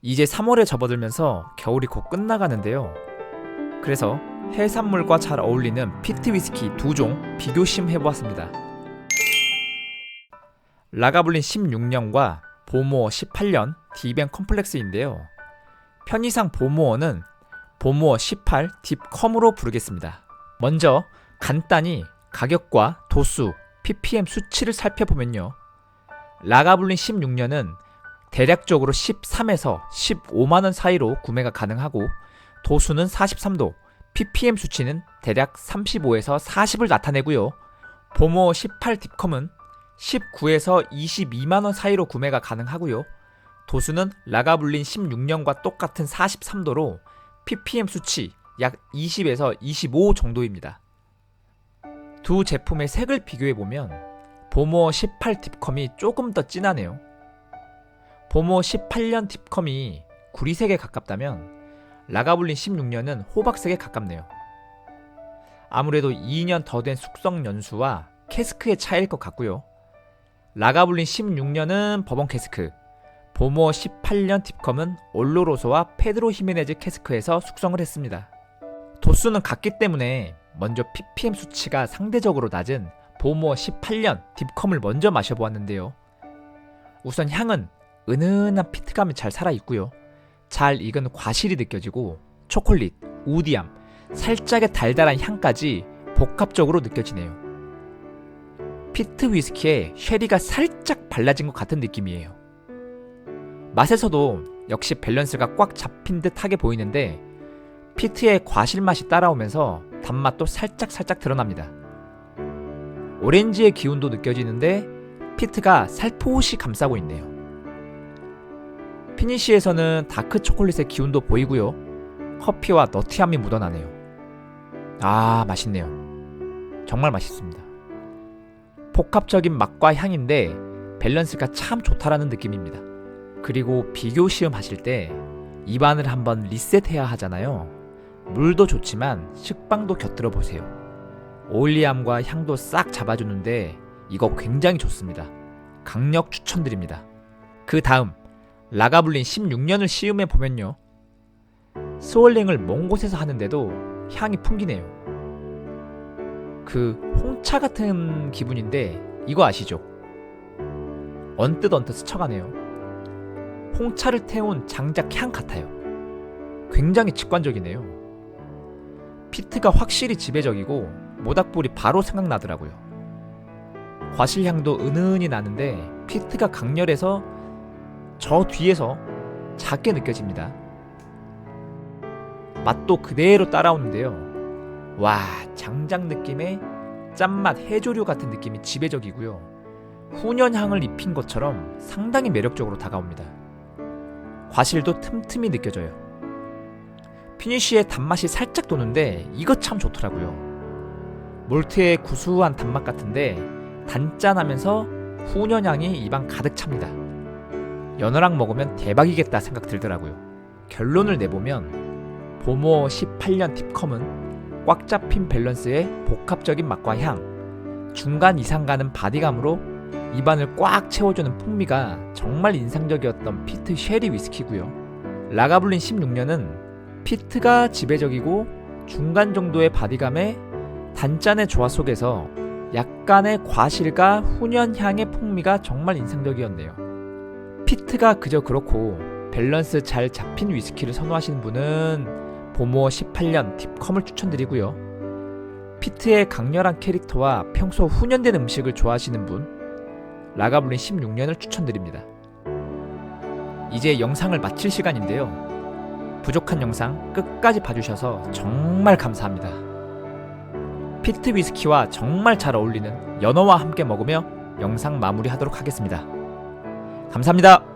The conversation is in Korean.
이제 3월에 접어들면서 겨울이 곧 끝나가는데요. 그래서 해산물과 잘 어울리는 피트 위스키 두 종 비교 시음해보았습니다. 라가블린 16년과 보모어 18년 디벤 컴플렉스인데요. 편의상 보모어는 보모어 18 딥컴으로 부르겠습니다. 먼저 간단히 가격과 도수, ppm 수치를 살펴보면요. 라가블린 16년은 대략적으로 13에서 15만원 사이로 구매가 가능하고 도수는 43도, ppm 수치는 대략 35에서 40을 나타내고요. 보모 18 딥컴은 19에서 22만원 사이로 구매가 가능하고요. 도수는 라가블린 16년과 똑같은 43도로 ppm 수치 약 20에서 25 정도입니다. 두 제품의 색을 비교해 보면 보모 18 딥컴이 조금 더 진하네요. 보모 18년 딥컴이 구리색에 가깝다면 라가블린 16년은 호박색에 가깝네요. 아무래도 2년 더 된 숙성 연수와 캐스크의 차이일 것 같고요. 라가블린 16년은 버번 캐스크, 보모 18년 딥컴은 올로로소와 페드로 히메네즈 캐스크에서 숙성을 했습니다. 도수는 같기 때문에 먼저 ppm 수치가 상대적으로 낮은 보모 18년 딥컴을 먼저 마셔보았는데요. 우선 향은 은은한 피트감이 잘 살아있고요. 잘 익은 과실이 느껴지고 초콜릿, 우디함, 살짝의 달달한 향까지 복합적으로 느껴지네요. 피트 위스키에 쉐리가 살짝 발라진 것 같은 느낌이에요. 맛에서도 역시 밸런스가 꽉 잡힌 듯하게 보이는데 피트의 과실 맛이 따라오면서 단맛도 살짝 살짝 드러납니다. 오렌지의 기운도 느껴지는데 피트가 살포시 감싸고 있네요. 피니쉬에서는 다크 초콜릿의 기운도 보이고요. 커피와 너티함이 묻어나네요. 아, 맛있네요. 정말 맛있습니다. 복합적인 맛과 향인데 밸런스가 참 좋다라는 느낌입니다. 그리고 비교 시음 하실 때 입안을 한번 리셋해야 하잖아요. 물도 좋지만 식빵도 곁들여 보세요. 오일리함과 향도 싹 잡아주는데 이거 굉장히 좋습니다. 강력 추천드립니다. 그 다음 라가블린 16년을 시음해 보면요. 스월링을 먼 곳에서 하는데도 향이 풍기네요. 그 홍차 같은 기분인데 이거 아시죠? 언뜻 언뜻 스쳐가네요. 홍차를 태운 장작 향 같아요. 굉장히 직관적이네요. 피트가 확실히 지배적이고 모닥불이 바로 생각나더라고요. 과실향도 은은히 나는데 피트가 강렬해서 저 뒤에서 작게 느껴집니다. 맛도 그대로 따라오는데요. 와, 장작 느낌의 짠맛 해조류 같은 느낌이 지배적이고요. 훈연향을 입힌 것처럼 상당히 매력적으로 다가옵니다. 과실도 틈틈이 느껴져요. 피니쉬의 단맛이 살짝 도는데 이거 참 좋더라고요. 몰트의 구수한 단맛 같은데 단짠하면서 훈연향이 입안 가득 찹니다. 연어랑 먹으면 대박이겠다 생각 들더라고요. 결론을 내보면 보모 18년 팁컴은 꽉 잡힌 밸런스의 복합적인 맛과 향, 중간 이상 가는 바디감으로 입안을 꽉 채워주는 풍미가 정말 인상적이었던 피트 쉐리 위스키고요. 라가블린 16년은 피트가 지배적이고 중간 정도의 바디감에 단짠의 조화 속에서 약간의 과실과 훈연향의 풍미가 정말 인상적이었네요. 피트가 그저 그렇고 밸런스 잘 잡힌 위스키를 선호하시는 분은 보모 18년 딥컴을 추천드리고요. 피트의 강렬한 캐릭터와 평소 훈연된 음식을 좋아하시는 분 라가블린 16년을 추천드립니다. 이제 영상을 마칠 시간인데요. 부족한 영상 끝까지 봐주셔서 정말 감사합니다. 피트 위스키와 정말 잘 어울리는 연어와 함께 먹으며 영상 마무리하도록 하겠습니다. 감사합니다.